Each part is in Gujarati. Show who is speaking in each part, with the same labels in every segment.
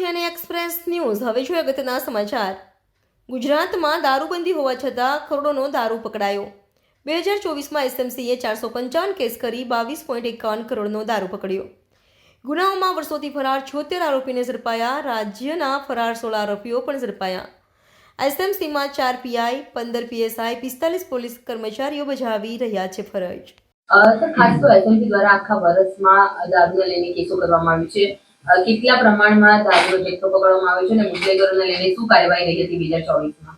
Speaker 1: જેને એક્સપ્રેસ ન્યૂઝ હવે જોઈએ અગત્યના સમાચાર. ગુજરાતમાં દારૂબંધી હોવા છતાં કરોડોનો દારૂ પકડાયો. બે હજાર ચોવીસમાં એસએમસીએ ચારસો પંચાવન કેસ કરી બાવીસ પોઈન્ટ એકાવન કરોડનો દારૂ પકડ્યો. ગુનાઓમાં વર્ષોથી ફરાર છોતેર આરોપીને ઝડપાયા, રાજ્યના ફરાર સોળ આરોપીઓ પણ ઝડપાયા. એસએમસીમાં ચાર પીઆઈ, પંદર પીએસઆઈ, પિસ્તાલીસ પોલીસ કર્મચારીઓ બજાવી રહ્યા છે ફરજ.
Speaker 2: ખાસ તો એસએમસી દ્વારા આખા વર્ષમાં દારૂને લઈને કેસો કરવામાં આવ્યું છે. કેટલા પ્રમાણમાં દારૂનો જથ્થો પકડવામાં આવ્યો છે અને મુદ્દેગરોને લઈને શું કાર્યવાહી રહી હતી બે હજાર ચોવીસમાં?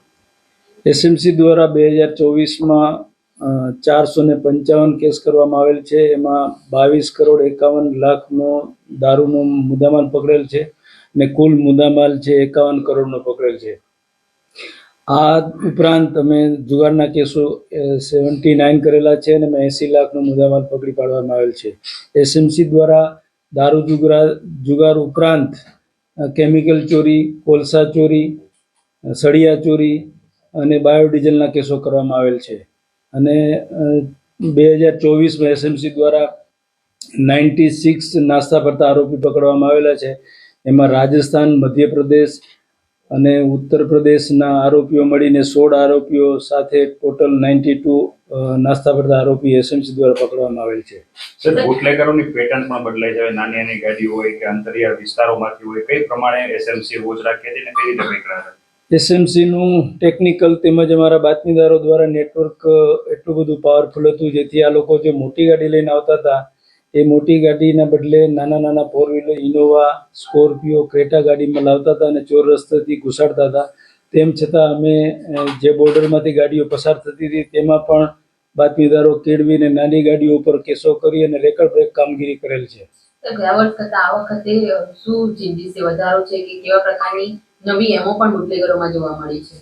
Speaker 3: એસએમસી દ્વારા બે હજાર ચોવીસમાં ચારસો ને પંચાવન કેસ કરવામાં આવેલ છે. એમાં બાવીસ કરોડ એકાવન લાખનો દારૂનો મુદ્દામાલ પકડેલ છે ને કુલ મુદ્દામાલ છે એકાવન કરોડનો પકડેલ છે. આ ઉપરાંત અમે જુગારના કેસો સેવન્ટી નાઇન કરેલા છે અને એંસી લાખનો મુદ્દામાલ પકડી પાડવામાં આવેલ છે. એસએમસી દ્વારા દારૂ જુગરા, જુગાર ઉપરાંત કેમિકલ ચોરી, કોલસા ચોરી સળિયા ચોરી અને બાયોડીઝલના કેસો કરવામાં આવેલ છે. અને બે હજાર ચોવીસમાં એસએમસી દ્વારા નાઇન્ટી સિક્સ નાસ્તા ફરતા આરોપી પકડવામાં આવેલા છે. એમાં રાજસ્થાન, મધ્યપ્રદેશ અને ઉત્તર પ્રદેશના આરોપીઓ મળીને સોળ આરોપીઓ સાથે ટોટલ નાઇન્ટી ટુ નાસ્તા પડતા આરોપી એસએમસી દ્વારા પકડવામાં આવેલ છે.
Speaker 4: સર બુટલેગરોની પેટર્ન પણ બદલાઈ જાય નાની નાની ગાડી હોય કે અંતરિયાળ વિસ્તારોમાંથી હોય કઈ પ્રમાણે એસએમસી વોચ રાખે છે ને કઈ રીતે પકડાયા
Speaker 3: એસએમસીનું ટેકનિકલ તેમજ અમારા બાતમીદારો દ્વારા નેટવર્ક એટલું બધું પાવરફુલ હતું જેથી આ લોકો જે મોટી ગાડી લઈને આવતા હતા એ મોટી ગાડીના બદલે નાના નાના four wheeler Innova Scorpio Creta ગાડીમાં લાવતા હતા અને ચોર રસ્તેથી ઘુસાડતા હતા. તેમ છતાં અમે જે બોર્ડરમાંથી ગાડીઓ પસાર થતી હતી તેમાં પણ બાતમીદારો કેળવીને નાની ગાડીઓ ઉપર કેસો કરી અને રેકર્ડ બ્રેક કામગીરી કરેલ છે.
Speaker 2: ગયા વર્ષ કરતા આ વખતે શું ચેન્જીસ વધારો છે કે કેવા પ્રકારની નવી એમો પણ મુદ્દેગરોમાં જોવા મળી છે?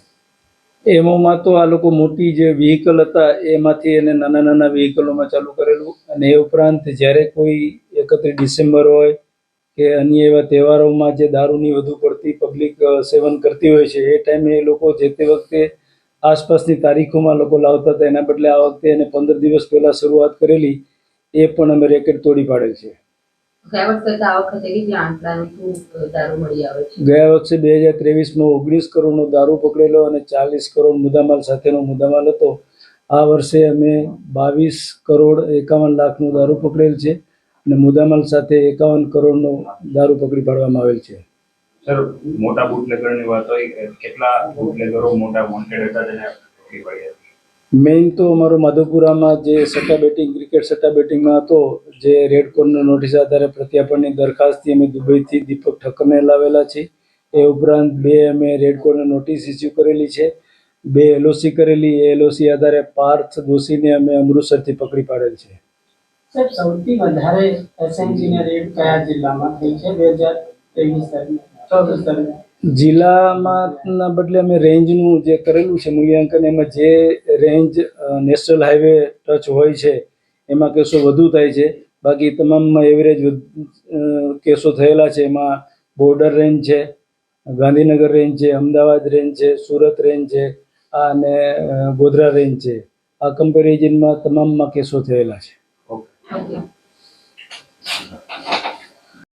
Speaker 3: એમોમાં તો આ લોકો મોટી જે વ્હીકલ હતા એમાંથી એને નાના નાના વ્હીકલોમાં ચાલુ કરેલું અને એ ઉપરાંત જ્યારે કોઈ એકત્રીસ ડિસેમ્બર હોય કે અન્ય એવા તહેવારોમાં જે દારૂની વધુ પડતી પબ્લિક સેવન કરતી હોય છે એ ટાઈમે એ લોકો જે તે વખતે આસપાસની તારીખોમાં લોકો લાવતા હતા એના બદલે આ વખતે એને પંદર દિવસ પહેલાં શરૂઆત કરેલી એ પણ અમે રેકેટ તોડી પાડેલ છે.
Speaker 2: ગયા વખતે
Speaker 3: બે હજાર ત્રેવીસમાં ઓગણીસ કરોડનો દારૂ પકડેલો અને ચાલીસ કરોડ મુદ્દામાલ સાથેનો મુદ્દામાલ હતો. આ વર્ષે અમે બાવીસ કરોડ એકાવન લાખનો દારૂ પકડેલ છે. અને મુદ્દામાલ સાથે એકાવન કરોડનો દારૂ પકડી પાડવામાં આવેલ છે.
Speaker 4: સર મોટા બુટલેગરની વાત હોય કેટલા બુટલેગરો મોટા વોન્ટેડ હતા તેને પકડી પાડ્યા?
Speaker 3: મેઇન તો અમારો માધવપુરામાં જે સટ્ટા બેટિંગ ક્રિકેટ સટ્ટા બેટિંગમાં હતો જે રેડ કોર્નર નોટિસ આધારે પ્રત્યાપણની દરખાસ્તથી અમે દુબઈથી દીપક ઠક્કરને લાવેલા છે એ ઉપરાંત બે અમે રેડ કોર્નર નોટિસ ઇસ્યુ કરેલી છે. બે એલઓસી કરેલી. એ એલઓસી આધારે પાર્થ દોશીને અમે અમૃતસરથી પકડી પાડેલ છે.
Speaker 5: સાહેબ, સૌથી વધારે એસએનજીને કયા જિલ્લામાં થઈ છે બે હજાર ત્રેવીસ ચોવીસ
Speaker 3: જિલ્લામાં બદલે અમે રેન્જનું જે કરેલું છે, મૂલ્યાંકન, એમાં જે રેન્જ નેશનલ હાઈવે ટચ હોય છે, એમાં કેસો વધુ થાય છે. બાકી તમામમાં એવરેજ કેસો થયેલા છે. એમાં બોર્ડર રેન્જ છે, ગાંધીનગર રેન્જ છે, અમદાવાદ રેન્જ છે, સુરત રેન્જ છે અને ગોધરા રેન્જ છે. આ કમ્પેરિઝનમાં તમામમાં કેસો થયેલા છે.
Speaker 2: 하고요.